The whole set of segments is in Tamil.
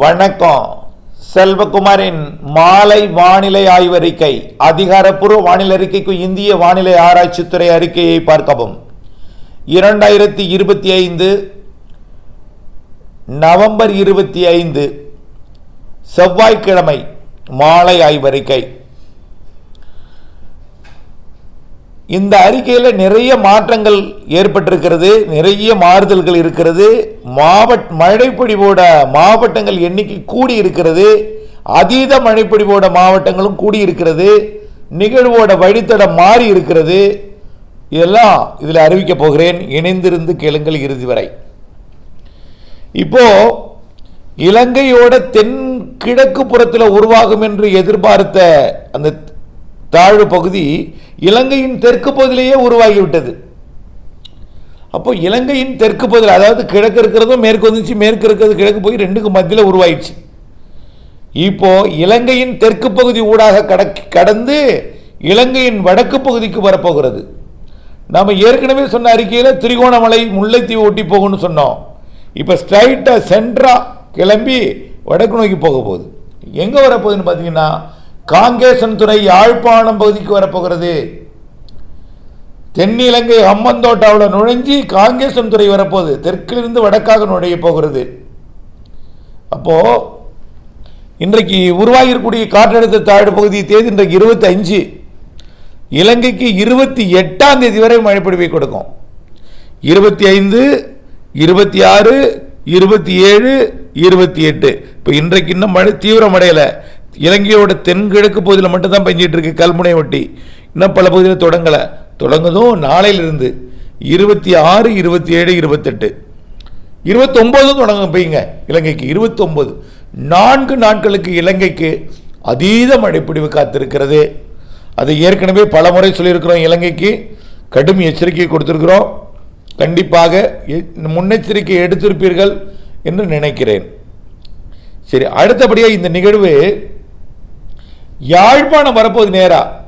வணக்கம். செல்வகுமாரின் மாலை வானிலை ஆய்வறிக்கை அதிகாரப்பூர்வ வானிலை அறிக்கைக்கு இந்திய வானிலை ஆராய்ச்சித்துறை அறிக்கையை பார்க்கவும். இரண்டாயிரத்தி இருபத்தி ஐந்து நவம்பர் இருபத்தி ஐந்து செவ்வாய்க்கிழமை மாலை ஆய்வறிக்கை. இந்த அறிக்கையில் நிறைய மாற்றங்கள் ஏற்பட்டிருக்கிறது நிறைய மாறுதல்கள் இருக்கிறது. மாவட்ட மழைப்பொழிவோட மாவட்டங்கள் எண்ணிக்கை கூடி இருக்கிறது அதீத மழைப்பொழிவோட மாவட்டங்களும் கூடி இருக்கிறது நிகழ்வோட வழித்தடம் மாறி இருக்கிறது இதெல்லாம் இதில் அறிவிக்கப் போகிறேன். இணைந்திருந்து கேளுங்கள் இறுதி வரை. இப்போ இலங்கையோட தென் கிழக்கு புறத்தில் உருவாகும் என்று எதிர்பார்த்த அந்த தாழ்வு பகுதி இலங்கையின் தெற்கு பகுதியிலேயே உருவாகிவிட்டது. அப்போ இலங்கையின் தெற்கு பகுதியில் அதாவது கிழக்கு இருக்கிறதும் மேற்கு வந்துச்சு மேற்கு இருக்கிறது கிழக்கு போய் ரெண்டுக்கு மத்தியில் உருவாயிடுச்சு. இப்போ இலங்கையின் தெற்கு பகுதி ஊடாக கடக் கடந்து இலங்கையின் வடக்கு பகுதிக்கு வரப்போகிறது. நாம் ஏற்கனவே சொன்ன அறிக்கையில் திரிகோணமலை முல்லைத்தீவு ஒட்டி போகும்னு சொன்னோம். இப்போ ஸ்ட்ரைட்டாக சென்ட்ரா கிளம்பி வடக்கு நோக்கி போக போகுது. எங்கே வரப்போகுதுன்னு பார்த்தீங்கன்னா காங்கேசன் துறை யாழ்ப்பாணம் பகுதிக்கு வரப்போகிறது. தென்னிலங்கை ஹம்மந்தோட்டாவில் நுழைஞ்சி காங்கேசன் துறை வரப்போகுது. தெற்கிலிருந்து வடக்காக நுழைய போகிறது. அப்போ இன்றைக்கு உருவாகியிருக்கக்கூடிய காற்றழுத்த தாழ்வு பகுதி தேதி இன்றைக்கு இருபத்தி அஞ்சு இலங்கைக்கு இருபத்தி எட்டாம் தேதி வரை மழைப்பொழிவை கொடுக்கும். இருபத்தி ஐந்து இருபத்தி ஆறு இருபத்தி ஏழு இருபத்தி எட்டு. இப்போ இன்றைக்கு இன்னும் மழை தீவிரமடையலை. இலங்கையோட தென்கிழக்கு பகுதியில் மட்டும்தான் பெஞ்சிட்டு இருக்கு கல்முனை ஒட்டி. இன்னும் பல பகுதியில் தொடங்கலை. தொடங்குதும் நாளையிலிருந்து இருபத்தி ஆறு இருபத்தி ஏழு இருபத்தெட்டு. இருபத்தொம்போதும் தொடங்க பெய்யுங்க இலங்கைக்கு. இருபத்தொம்போது. நான்கு நாட்களுக்கு இலங்கைக்கு அதீத மழைப்பிடிவு காத்திருக்கிறது. அதை ஏற்கனவே பல முறை சொல்லியிருக்கிறோம் இலங்கைக்கு. கடும் எச்சரிக்கை கொடுத்துருக்கிறோம். கண்டிப்பாக முன்னெச்சரிக்கை எடுத்திருப்பீர்கள் என்று நினைக்கிறேன். சரி அடுத்தபடியாக இந்த நிகழ்வு யாழ்ப்பாணம் வரப்போகுது நேராக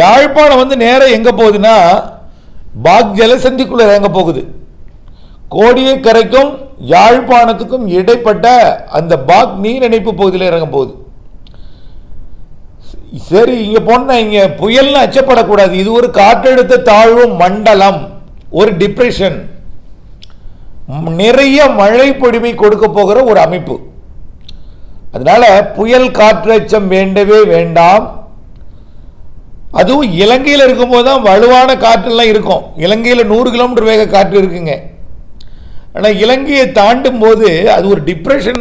யாழ்ப்பாணம் வந்து நேராக எங்கே போகுதுன்னா பாக் ஜலசந்திக்குள்ளே எங்கே போகுது. கோடியக்கரைக்கும் யாழ்ப்பாணத்துக்கும் இடைப்பட்ட அந்த பாக் நீர் இணைப்பு பகுதியில் இறங்க போகுது. சரி இங்கே போனால் இங்கே புயல்னு அச்சப்படக்கூடாது. இது ஒரு காற்றழுத்த தாழ்வு மண்டலம் ஒரு டிப்ரெஷன் நிறைய மழை பொடிமை கொடுக்க போகிற ஒரு அமைப்பு. அதனால புயல் காற்றச்சம் வேண்டவே வேண்டாம். அதுவும் இலங்கையில் இருக்கும்போது தான் வலுவான காற்றெல்லாம் இருக்கும். இலங்கையில் நூறு கிலோமீட்டர் வேக காற்று இருக்குங்க. ஆனால் இலங்கையை தாண்டும் போது அது ஒரு டிப்ரெஷன்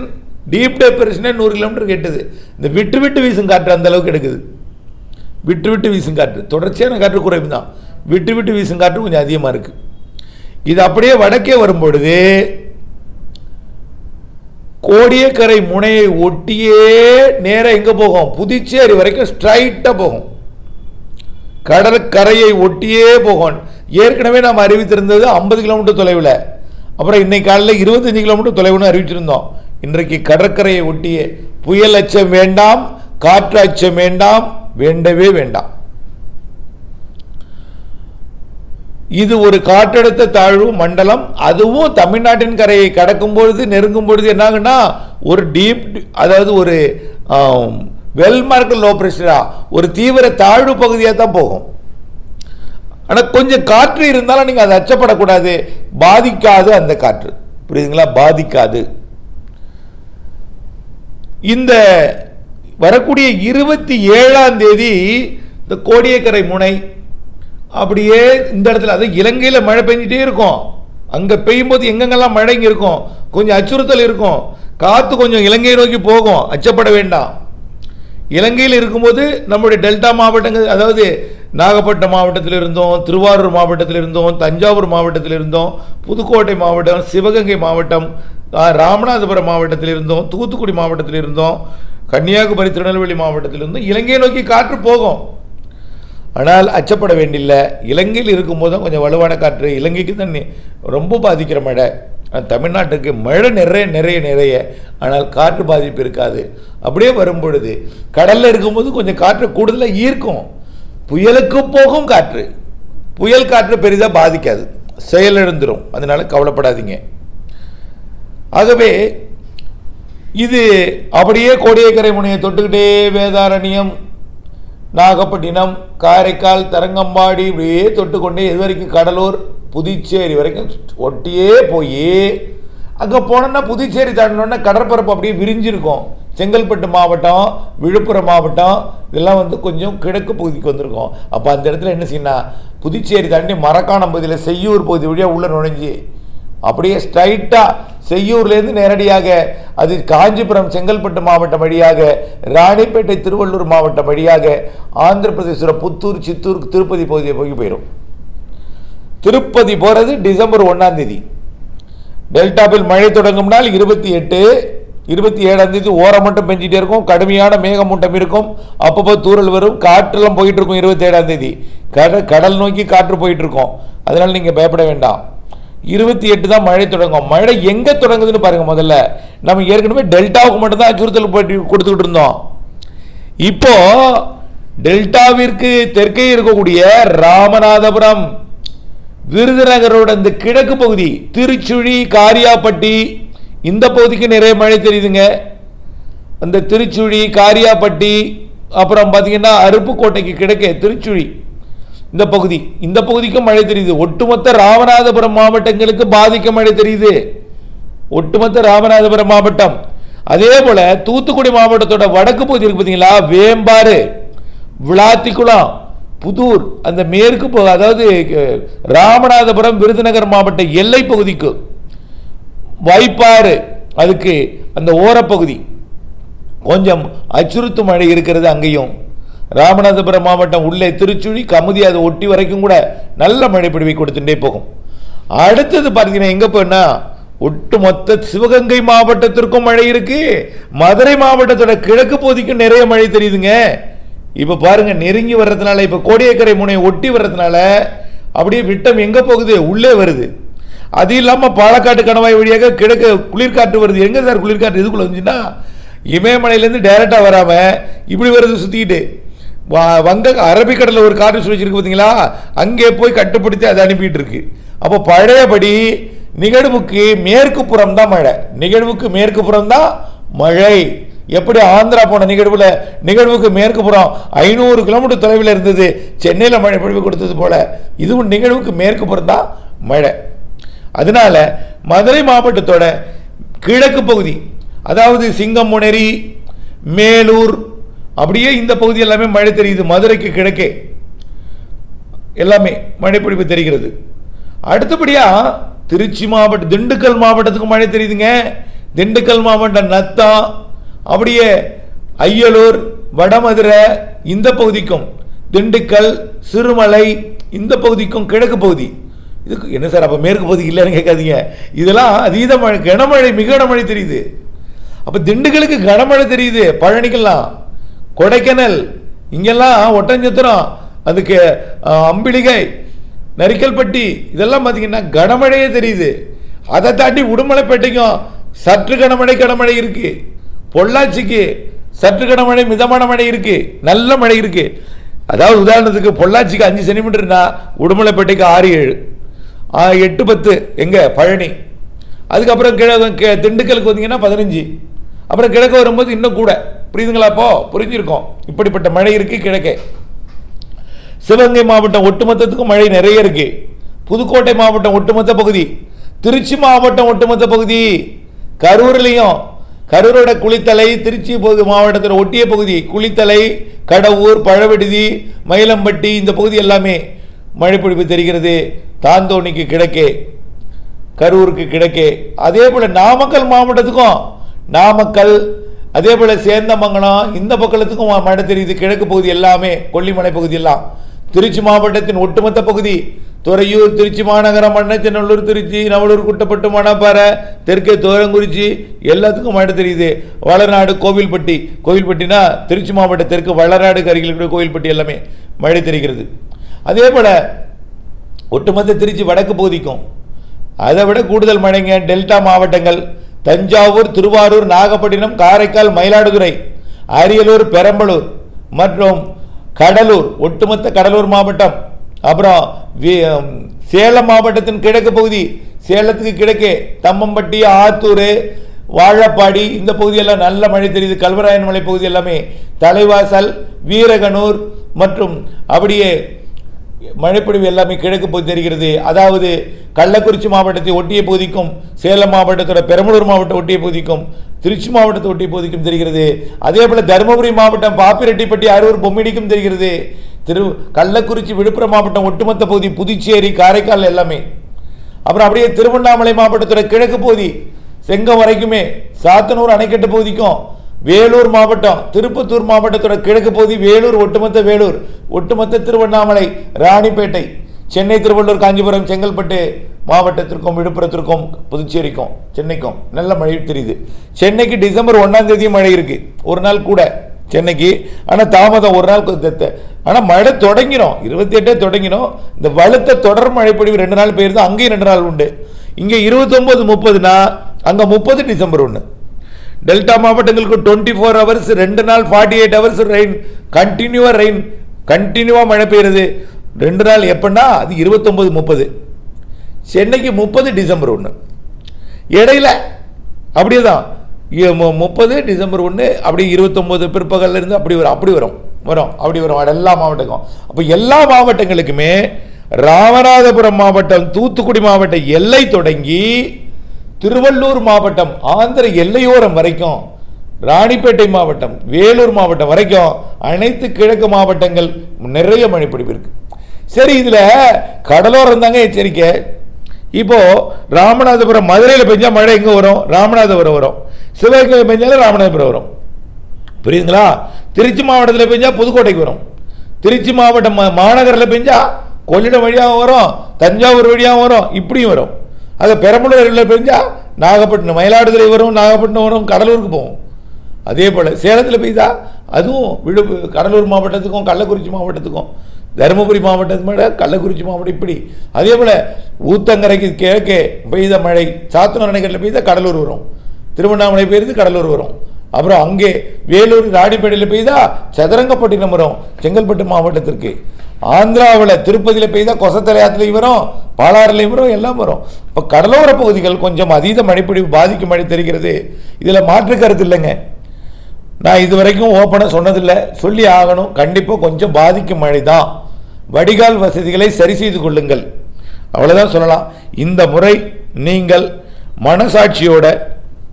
டீப் டிப்ரெஷனே நூறு கிலோமீட்டர் கெட்டுது. இந்த விட்டு விட்டு வீசும் காற்று அந்த அளவுக்கு எடுக்குது. விட்டு விட்டு வீசும் காற்று. தொடர்ச்சியான காற்று குறைவு தான் விட்டு விட்டு வீசும் காற்று கொஞ்சம் அதிகமாக இருக்குது இது அப்படியே வடக்கே வரும்பொழுது கோடியக்கரை முனையை ஒட்டியே நேராக எங்கே போகும்? புதுச்சேரி வரைக்கும் ஸ்ட்ரைட்டாக போகும். கடற்கரையை ஒட்டியே போகும். ஏற்கனவே நாம் அறிவித்திருந்தது ஐம்பது கிலோமீட்டர் தொலைவில். அப்புறம் இன்னைக்கு காலையில் இருபத்தஞ்சு கிலோமீட்டர் தொலைவுன்னு அறிவிச்சிருந்தோம். இன்றைக்கு கடற்கரையை ஒட்டியே. புயல் அச்சம் வேண்டாம் காற்று அச்சம் வேண்டாம் வேண்டவே வேண்டாம். இது ஒரு காற்றழுத்த தாழ்வு மண்டலம். அதுவும் தமிழ்நாட்டின் கரையை கடக்கும் பொழுது நெருங்கும் பொழுது என்னாகுன்னா ஒரு டீப் அதாவது ஒரு வெல்மார்க் லோ ப்ரெஷராக ஒரு தீவிர தாழ்வு பகுதியாக தான் போகும். ஆனால் கொஞ்சம் காற்று இருந்தாலும் நீங்கள் அதை அச்சப்படக்கூடாது. பாதிக்காது அந்த காற்று. புரியுதுங்களா? பாதிக்காது. இந்த வரக்கூடிய இருபத்தி ஏழாம் தேதி இந்த கோடியக்கரை முனை அப்படியே இந்த இடத்துல அது இலங்கையில் மழை பெஞ்சிட்டே இருக்கும். அங்கே பெய்யும்போது எங்கெங்கெல்லாம் மழை இங்கே இருக்கும்? கொஞ்சம் அச்சுறுத்தல் இருக்கும். காற்று கொஞ்சம் இலங்கையை நோக்கி போகும். அச்சப்பட வேண்டாம். இலங்கையில் இருக்கும்போது நம்முடைய டெல்டா மாவட்டங்கள் அதாவது நாகப்பட்டினம் மாவட்டத்தில் இருந்தோம் திருவாரூர் மாவட்டத்தில் இருந்தோம் தஞ்சாவூர் மாவட்டத்தில் இருந்தோம் புதுக்கோட்டை மாவட்டம் சிவகங்கை மாவட்டம் ராமநாதபுரம் மாவட்டத்தில் இருந்தோம் தூத்துக்குடி மாவட்டத்தில் இருந்தோம் கன்னியாகுமரி திருநெல்வேலி மாவட்டத்தில் இருந்தோம். இலங்கையை நோக்கி காற்று போகும். ஆனால் அச்சப்பட வேண்டியில்லை. இலங்கையில் இருக்கும்போது தான் கொஞ்சம் வலுவான காற்று. இலங்கைக்கு தான் ரொம்ப பாதிக்கிற மழை. தமிழ்நாட்டுக்கு மழை நிறைய நிறைய நிறைய. ஆனால் காற்று பாதிப்பு இருக்காது. அப்படியே வரும் பொழுது கடலில் இருக்கும்போது கொஞ்சம் காற்று கூடுதலாக ஈர்க்கும். புயலுக்கு போகும் காற்று. புயல் காற்று பெரிதாக பாதிக்காது. செயலிழந்துடும் அதனால கவலைப்படாதீங்க. ஆகவே இது அப்படியே கோடியக்கரை முனையை தொட்டுக்கிட்டே வேதாரண்யம் நாகப்பட்டினம் காரைக்கால் தரங்கம்பாடி இப்படியே தொட்டுக்கொண்டே இது வரைக்கும் கடலூர் புதுச்சேரி வரைக்கும் ஒட்டியே போய் அங்கே போனோன்னா புதுச்சேரி தாண்டினோன்னா கடற்பரப்பு அப்படியே விரிஞ்சிருக்கும். செங்கல்பட்டு மாவட்டம் விழுப்புரம் மாவட்டம் இதெல்லாம் வந்து கொஞ்சம் கிழக்கு பகுதிக்கு வந்திருக்கும். அப்போ அந்த இடத்துல என்ன செய்யணும் புதுச்சேரி தாண்டி மரக்காணம் பகுதியில் செய்யூர் பகுதி வழியாக உள்ளே நுழைஞ்சி அப்படியே ஸ்ட்ரைட்டாக செய்யூர்லேருந்து நேரடியாக அது காஞ்சிபுரம் செங்கல்பட்டு மாவட்டம் வழியாக ராணிப்பேட்டை திருவள்ளூர் மாவட்டம் வழியாக ஆந்திர பிரதேச புத்தூர் சித்தூர் திருப்பதி பகுதியை போய் போயிடும் திருப்பதி போகிறது டிசம்பர் ஒன்றாம் தேதி. டெல்டாவில் மழை தொடங்கும் நாள் இருபத்தி எட்டு இருபத்தி ஏழாம் தேதி ஓரம் மட்டும் பெஞ்சிட்டே இருக்கும். கடுமையான மேகமூட்டம் இருக்கும். அப்பப்போ தூறல் வரும். காற்றெல்லாம் போயிட்டு இருக்கும் இருபத்தி ஏழாம் தேதி. கடல் கடல் நோக்கி காற்று போயிட்டு இருக்கும். அதனால நீங்கள் பயப்பட வேண்டாம். இருபத்தி எட்டு தான் மழை தொடங்கும். மழை எங்கே தொடங்குதுன்னு பாருங்க முதல்ல. நம்ம ஏற்கனவே டெல்டாவுக்கு மட்டும்தான் அச்சுறுத்தல் போட்டி கொடுத்துக்கிட்டு இருந்தோம். இப்போ டெல்டாவிற்கு தெற்கே இருக்கக்கூடிய ராமநாதபுரம் விருதுநகரோட இந்த கிழக்கு பகுதி திருச்சுழி காரியாப்பட்டி இந்த பகுதிக்கு நிறைய மழை தெரியுதுங்க. அந்த திருச்சுழி காரியாப்பட்டி அப்புறம் பார்த்தீங்கன்னா அருப்புக்கோட்டைக்கு கிழக்கே திருச்சுழி. இந்த பகுதி இந்த பகுதிக்கும் மழை தெரியுது. ஒட்டுமொத்த ராமநாதபுரம் மாவட்டங்களுக்கு பாதிக்க மழை தெரியுது. ஒட்டுமொத்த ராமநாதபுரம் மாவட்டம். அதே போல தூத்துக்குடி மாவட்டத்தோட வடக்கு பகுதி இருக்கு பார்த்தீங்களா வேம்பாறு விளாத்திக்குளம் புதூர் அந்த மேற்கு அதாவது ராமநாதபுரம் விருதுநகர் மாவட்ட எல்லை பகுதிக்கு. வைப்பாறு அதுக்கு அந்த ஓரப்பகுதி. கொஞ்சம் அச்சுறுத்தும் மழை இருக்கிறது அங்கேயும். ராமநாதபுரம் மாவட்டம் உள்ளே திருச்சுழி கமுதி அதை ஒட்டி வரைக்கும் கூட நல்ல மழை பிடிவை கொடுத்துட்டே போகும். அடுத்தது பார்த்தீங்கன்னா எங்கே போனா ஒட்டுமொத்த சிவகங்கை மாவட்டத்திற்கும் மழை இருக்கு. மதுரை மாவட்டத்தோட கிழக்கு பகுதிக்கும் நிறைய மழை தெரியுதுங்க. இப்போ பாருங்க நெருங்கி வர்றதுனால இப்போ கோடியக்கரை முனையை ஒட்டி வர்றதுனால அப்படியே விட்டம் எங்கே போகுது? உள்ளே வருது. அது இல்லாமல் பாலக்காட்டு கணவாய் வழியாக கிழக்கு குளிர்காற்று வருது. எங்கே சார் குளிர்காற்று இதுக்குள்ள வந்துச்சுன்னா இமயமலையிலேருந்து டைரெக்டாக வராமல் இப்படி வருது சுற்றிக்கிட்டு வங்க அரபிக்கடலில் ஒரு காற்று சுழற்சி பார்த்தீங்களா அங்கே போய் கட்டுப்படுத்தி அதை அனுப்பிட்டு இருக்கு அப்போ பழையபடி நிகழ்வுக்கு மேற்கு புறம் தான் மழை. நிகழ்வுக்கு மேற்கு புறம் தான் மழை. எப்படி ஆந்திரா போன நிகழ்வில் நிகழ்வுக்கு மேற்கு புறம் ஐநூறு கிலோமீட்டர் தொலைவில் இருந்தது சென்னையில் மழை பொழிவு கொடுத்தது போல இதுவும் நிகழ்வுக்கு மேற்கு புறம் தான் மழை. அதனால மதுரை மாவட்டத்தோட கிழக்கு பகுதி அதாவது சிங்கமுனரி மேலூர் அப்படியே இந்த பகுதி எல்லாமே மழை தெரியுது மதுரைக்கு கிழக்கே. எல்லாமே மழைப்பிடிப்பு தெரிகிறது. அடுத்தபடியாக திருச்சி மாவட்டம் திண்டுக்கல் மாவட்டத்துக்கு மழை தெரியுதுங்க. திண்டுக்கல் மாவட்டம் நத்தா அப்படியே ஐயலூர் வடமதுரை இந்த பகுதிக்கும் திண்டுக்கல் சிறுமலை இந்த பகுதிக்கும் கிழக்கு பகுதி. இதுக்கு என்ன சார் அப்போ மேற்கு பகுதி இல்லைன்னு கேட்காதீங்க. இதெல்லாம் அதீத மழை கனமழை மிக கனமழை தெரியுது. அப்போ திண்டுக்கலுக்கு கனமழை தெரியுது பழனிக்கெல்லாம். கொடைக்கானல். இங்கெல்லாம் ஒட்டஞ்சத்திரம் அதுக்கு அம்பிளிகை நரிக்கல்பட்டி இதெல்லாம் பார்த்தீங்கன்னா கனமழையே தெரியுது. அதை தாண்டி உடுமலைப்பேட்டைக்கும் சற்று கனமழை கனமழை இருக்கு. பொள்ளாச்சிக்கு சற்று கனமழை மிதமான மழை இருக்கு. நல்ல மழை இருக்கு. அதாவது உதாரணத்துக்கு பொள்ளாச்சிக்கு அஞ்சு சென்டிமீட்டர்னா உடுமலைப்பேட்டைக்கு ஆறு ஏழு. எட்டு பத்து. எங்கே? பழனி. அதுக்கப்புறம் கிழக்கு திண்டுக்கலுக்கு வந்தீங்கன்னா பதினஞ்சு. அப்புறம் கிழக்கு வரும்போது இன்னும் கூட. புரியுதுங்களா இப்போ புரிஞ்சிருக்கோம். இப்படிப்பட்ட மழை இருக்கு கிழக்கே. சிவகங்கை மாவட்டம் ஒட்டுமொத்தத்துக்கும் மழை நிறைய இருக்கு. புதுக்கோட்டை மாவட்டம் ஒட்டுமொத்த பகுதி. திருச்சி மாவட்டம் ஒட்டுமொத்த பகுதி. கரூர்லையும் கரூரோட குளித்தலை திருச்சி பகுதி மாவட்டத்தில் ஒட்டிய பகுதி. குளித்தலை கடவூர் பழவிடுதி மயிலம்பட்டி இந்த பகுதி எல்லாமே மழைப்பிடிப்பு தெரிகிறது. தாந்தோணிக்கு கிழக்கே. கரூருக்கு கிழக்கே. அதே போல் நாமக்கல் மாவட்டத்துக்கும் நாமக்கல் அதே போல் சேந்தமங்கலம் இந்த பக்கத்துக்கும் மழை தெரியுது கிழக்கு பகுதி எல்லாமே கொல்லிமலை பகுதி எல்லாம். திருச்சி மாவட்டத்தின் ஒட்டுமொத்த பகுதி துறையூர் திருச்சி மாநகரம் மண்ணச்சநல்லூர் திருச்சி நவலூர் குட்டப்பட்டு மணப்பாறை தெற்கே தோரங்குறிச்சி எல்லாத்துக்கும் மழை தெரியுது வளநாடு கோவில்பட்டி. கோவில்பட்டினா திருச்சி மாவட்ட தெற்கு வளநாடு அருகில் இருக்கிற கோவில்பட்டி எல்லாமே மழை தெரிகிறது அதே போல் ஒட்டுமொத்த திருச்சி வடக்கு பகுதிக்கும் அதை விட கூடுதல் மழைங்க டெல்டா மாவட்டங்கள் தஞ்சாவூர் திருவாரூர் நாகப்பட்டினம் காரைக்கால் மயிலாடுதுறை அரியலூர் பெரம்பலூர் மற்றும் கடலூர் ஒட்டுமொத்த கடலூர் மாவட்டம். அப்புறம் சேலம் மாவட்டத்தின் கிழக்கு பகுதி சேலத்துக்கு கிழக்கே தம்மம்பட்டி ஆத்தூர் வாழப்பாடி இந்த பகுதியெல்லாம் நல்ல மழை தெரியுது. கல்வராயன் மலை பகுதி எல்லாமே தலைவாசல் வீரகனூர் மற்றும் அப்படியே மழைப்பொழிவு எல்லாமே கிழக்கு பகுதி தெரிகிறது. அதாவது கள்ளக்குறிச்சி மாவட்டத்தை ஒட்டிய பகுதிக்கும் சேலம் மாவட்டத்தோட பெரம்பலூர் மாவட்டம் ஒட்டிய பகுதிக்கும் திருச்சி மாவட்டத்தை ஒட்டிய பகுதிக்கும் தெரிகிறது. அதே போல தருமபுரி மாவட்டம் பாப்பிரெட்டிப்பட்டி அரூர் பொம்மிடிக்கும் தெரிகிறது. திரு கள்ளக்குறிச்சி விழுப்புரம் மாவட்டம் ஒட்டுமொத்த பகுதி புதுச்சேரி காரைக்கால் எல்லாமே. அப்புறம் அப்படியே திருவண்ணாமலை மாவட்டத்தோட கிழக்கு பகுதி செங்கம் வரைக்குமே சாத்தனூர் அணைக்கட்டு பகுதிக்கும் வேலூர் மாவட்டம் திருப்பத்தூர் மாவட்டத்தோட கிழக்கு பகுதி வேலூர் ஒட்டுமொத்த வேலூர் ஒட்டுமொத்த திருவண்ணாமலை ராணிப்பேட்டை சென்னை திருவள்ளூர் காஞ்சிபுரம் செங்கல்பட்டு மாவட்டத்திற்கும் விழுப்புரத்திற்கும் புதுச்சேரிக்கும் சென்னைக்கும் நல்ல மழை தெரியுது. சென்னைக்கு டிசம்பர் ஒன்றாம் தேதி மழை இருக்கு. ஒரு நாள் கூட சென்னைக்கு. ஆனால் தாமதம் ஒரு நாள் ஆனால் மழை தொடங்கிடும் இருபத்தி எட்டே தொடங்கினோம் இந்த வலுத்த தொடர் மழை பொழிவு ரெண்டு நாள் பெய்யுது அங்கேயும் ரெண்டு நாள் உண்டு. இங்கே இருபத்தொம்போது முப்பதுனா அங்கே முப்பது டிசம்பர் ஒன்று டெல்டா மாவட்டங்களுக்கு டுவெண்ட்டி ஃபோர் ஹவர்ஸ் ரெண்டு நாள் ஃபார்ட்டி எயிட் ஹவர்ஸ் ரெயின் கண்டினியூவாக ரெயின் கண்டினியூவாக மழை பெய்யுறது ரெண்டு நாள் எப்படின்னா அது இருபத்தொம்போது முப்பது. சென்னைக்கு முப்பது டிசம்பர் ஒன்று இடையில அப்படியே தான் மு- முப்பது டிசம்பர் ஒன்று அப்படியே இருபத்தொம்போது பிற்பகல்லேருந்து அப்படி வரும் அப்படி வரும் வரும் அப்படி வரும் எல்லா மாவட்டங்களும் அப்போ எல்லா மாவட்டங்களுக்குமே ராமநாதபுரம் மாவட்டம் தூத்துக்குடி மாவட்ட எல்லை தொடங்கி திருவள்ளூர் மாவட்டம் ஆந்திர எல்லையோரம் வரைக்கும் ராணிப்பேட்டை மாவட்டம் வேலூர் மாவட்டம் வரைக்கும் அனைத்து கிழக்கு மாவட்டங்கள் நிறைய மழை இருக்குது சரி இதில் கடலோரம் தாங்க எச்சரிக்கை. இப்போது ராமநாதபுரம் மதுரையில் பெஞ்சால் மழை எங்கே வரும்? ராமநாதபுரம் வரும். சிவகங்கை பெஞ்சாலும் ராமநாதபுரம் வரும். புரியுதுங்களா? திருச்சி மாவட்டத்தில் பெஞ்சால் புதுக்கோட்டைக்கு வரும். திருச்சி மாவட்டம் மா- மாநகரில் பெஞ்சால் கொள்ளிடம் வழியாகவும் வரும் தஞ்சாவூர் வழியாக வரும் இப்படியும் வரும். அது பெரம்பலூரில் பெஞ்சா நாகப்பட்டினம் மயிலாடுதுறை வரும் நாகப்பட்டினம் வரும் கடலூருக்கு போகும் அதே போல் சேலத்தில் பெய்தா அதுவும் விழு கடலூர் மாவட்டத்துக்கும் கள்ளக்குறிச்சி மாவட்டத்துக்கும் தருமபுரி மாவட்டத்து மேலே கள்ளக்குறிச்சி மாவட்டம் இப்படி. அதே போல் ஊத்தங்கரைக்கு கிழக்கே பெய்த மழை சாத்தனூர் அணைக்கட்டில் பெய்தா கடலூர் வரும். திருவண்ணாமலை பெய்து கடலூர் வரும். அப்புறம் அங்கே வேலூர் ராடிப்பேட்டையில் பெய்தா சதுரங்கப்பட்டினம் வரும் செங்கல்பட்டு மாவட்டத்திற்கு. ஆந்திராவில் திருப்பதியில் பெய்தா கொசத்தலையாத்துலையும் வரும் பாலாறுலையும் வரும் எல்லாம் வரும். இப்போ கடலோர பகுதிகள் கொஞ்சம் அதீத மழைப்பிடிவு பாதிக்கும் மழை தெரிகிறது. இதில் மாற்று கருத்து இல்லைங்க. நான் இது வரைக்கும் ஓப்பனாக சொன்னதில்லை. சொல்லி ஆகணும். கண்டிப்பாக கொஞ்சம் பாதிக்கும் மழை தான் வடிகால் வசதிகளை சரி செய்து கொள்ளுங்கள். அவ்வளோதான் சொல்லலாம். இந்த முறை நீங்கள் மனசாட்சியோட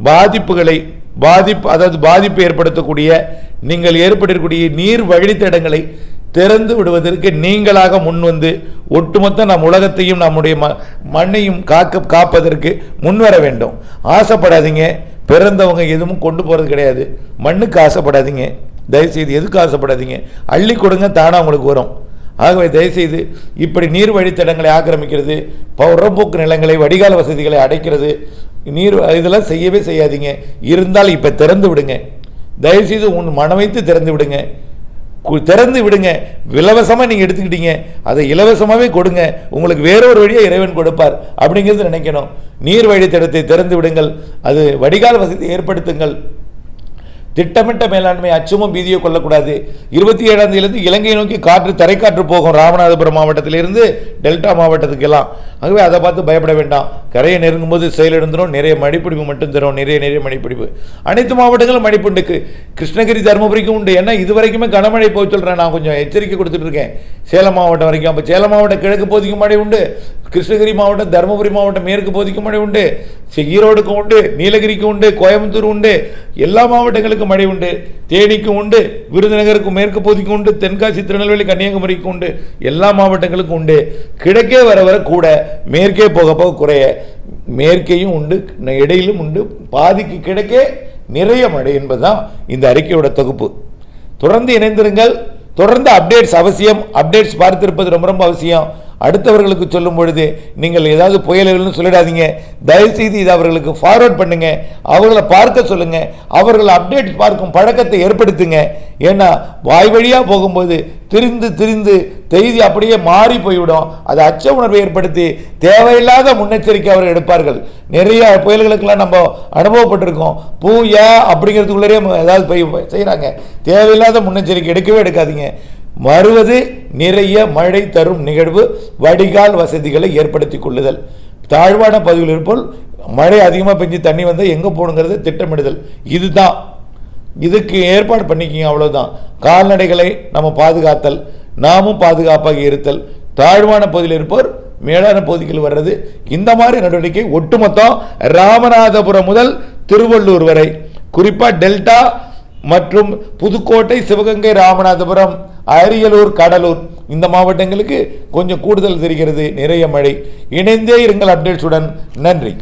பாதிப்புகளை பாதிப்பு அதாவது பாதிப்பு ஏற்படுத்தக்கூடிய நீங்கள் ஏற்பட்டிருக்கக்கூடிய நீர் வழித்தடங்களை திறந்து விடுவதற்கு நீங்களாக முன்வந்து ஒட்டுமொத்த நம் உலகத்தையும் நம்முடைய ம மண்ணையும் காக்க காப்பதற்கு முன்வர வேண்டும். ஆசைப்படாதீங்க. பிறந்தவங்க எதுவும் கொண்டு போகிறது கிடையாது. மண்ணுக்கு ஆசைப்படாதீங்க. தயவுசெய்து எதுக்கு ஆசைப்படாதீங்க? அள்ளி கொடுங்க தானாக உங்களுக்கு வரும். ஆகவே தயவுசெய்து இப்படி நீர் வழித்தடங்களை ஆக்கிரமிக்கிறது புறம்போக்கு நிலங்களை வடிகால் வசதிகளை அடைக்கிறது நீர் இதெல்லாம் செய்யவே செய்யாதீங்க. இருந்தால் இப்போ திறந்து விடுங்க. தயவுசெய்து உன் மனம் வைத்து திறந்து விடுங்க. கு- திறந்து விடுங்க. இலவசமாக நீங்கள் எடுத்துக்கிட்டீங்க. அதை இலவசமாகவே கொடுங்க. உங்களுக்கு வேறொரு வழியாக இறைவன் கொடுப்பார் அப்படிங்கிறது நினைக்கணும். நீர் வழித்தடத்தை திறந்து விடுங்கள். அது வடிகால் வசதி ஏற்படுத்துங்கள். திட்டமிட்ட மேலாண்மை அச்சமும் பீதியோ கொள்ளக்கூடாது இருபத்தி ஏழாம் தேதியிலிருந்து இலங்கை நோக்கி காற்று தரைக்காற்று போகும் ராமநாதபுரம் மாவட்டத்திலிருந்து டெல்டா மாவட்டத்துக்கெல்லாம். ஆகவே அதை பார்த்து பயப்பட வேண்டாம். கரையை நெருங்கும் போது செயலிழந்துடும் நிறைய மடிப்பிடிப்பு மட்டும் தரும் நிறைய நிறைய மடிப்பிடிப்பு. அனைத்து மாவட்டங்களும் மடிப்புண்டுக்கு. கிருஷ்ணகிரி தருமபுரிக்கும் உண்டு. ஏன்னா இது வரைக்குமே கனமழை போய் சொல்கிறேன் நான் கொஞ்சம் எச்சரிக்கை கொடுத்துட்டு இருக்கேன். சேலம் மாவட்டம் வரைக்கும். அப்போ சேலம் மாவட்டம் கிழக்கு போதிக்கும் மழை உண்டு. கிருஷ்ணகிரி மாவட்டம் தருமபுரி மாவட்டம் மேற்கு போதிக்கும் மழை உண்டு. ஈரோடுக்கும் உண்டு நீலகிரிக்கும் உண்டு கோயம்புத்தூர் உண்டு. எல்லா மாவட்டங்களுக்கும் மழை உண்டு தேனிக்கும் உண்டு விருதுநகருக்கும் மேற்கு பகுதிக்கும் உண்டு தென்காசி திருநெல்வேலி கன்னியாகுமரிக்கும் உண்டு எல்லா மாவட்டங்களுக்கும் உண்டு. கிழக்கே வர வர கூட மேற்கே போக போக குறைய மேற்கேயும் உண்டு இடையிலும் உண்டு. பாதிக்கு கிழக்கே நிறைய மழை என்பதுதான் இந்த அறிக்கையோட தொகுப்பு. தொடர்ந்து இணைந்திருங்கள். தொடர்ந்து அப்டேட்ஸ் அவசியம். அப்டேட்ஸ் பார்த்திருப்பது ரொம்ப ரொம்ப அவசியம். அடுத்தவர்களுக்கு சொல்லும் பொழுது நீங்கள் ஏதாவது புயல்கள்னு சொல்லிடாதீங்க. தயவுசெய்து இதை அவர்களுக்கு ஃபார்வர்ட் பண்ணுங்க. அவர்களை பார்க்க சொல்லுங்க. அவர்கள் அப்டேட் பார்க்கும் பழக்கத்தை ஏற்படுத்துங்க. ஏன்னா வாய் வழியாக போகும்போது திரிந்து திரிந்து செய்தி அப்படியே மாறி போய்விடும். அது அச்ச உணர்வை ஏற்படுத்தி தேவையில்லாத முன்னெச்சரிக்கை அவர்கள் எடுப்பார்கள். நிறைய புயல்களுக்கெல்லாம் நம்ம அனுபவப்பட்டிருக்கோம். பூ ஏ அப்படிங்கிறதுக்குள்ளேயே ஏதாவது போய் செய்கிறாங்க தேவையில்லாத முன்னெச்சரிக்கை எடுக்கவே எடுக்காதீங்க. வருவது நிறைய மழை தரும் நிகழ்வு வடிகால் வசதிகளை ஏற்படுத்தி கொள்ளுதல். தாழ்வான பகுதியில் இருப்போல் மழை அதிகமாக பெஞ்சு தண்ணி வந்தால் எங்கே போகணுங்கிறது திட்டமிடுதல். இதுதான். இதுக்கு ஏற்பாடு பண்ணிக்கிங்க அவ்வளோதான் கால்நடைகளை நம்ம பாதுகாத்தல் நாமும் பாதுகாப்பாக இருத்தல். தாழ்வான பகுதியில் இருப்போர் மேலான பகுதிகள் வர்றது. இந்த மாதிரி நடவடிக்கை ஒட்டுமொத்தம் ராமநாதபுரம் முதல் திருவள்ளூர் வரை. குறிப்பாக டெல்டா மற்றும் புதுக்கோட்டை சிவகங்கை ராமநாதபுரம் அரியலூர் கடலூர் இந்த மாவட்டங்களுக்கு கொஞ்சம் கூடுதல் தெரிகிறது. நிறைய மழை. இணைந்தே இருங்கள் அப்டேட்ஸுடன். நன்றி.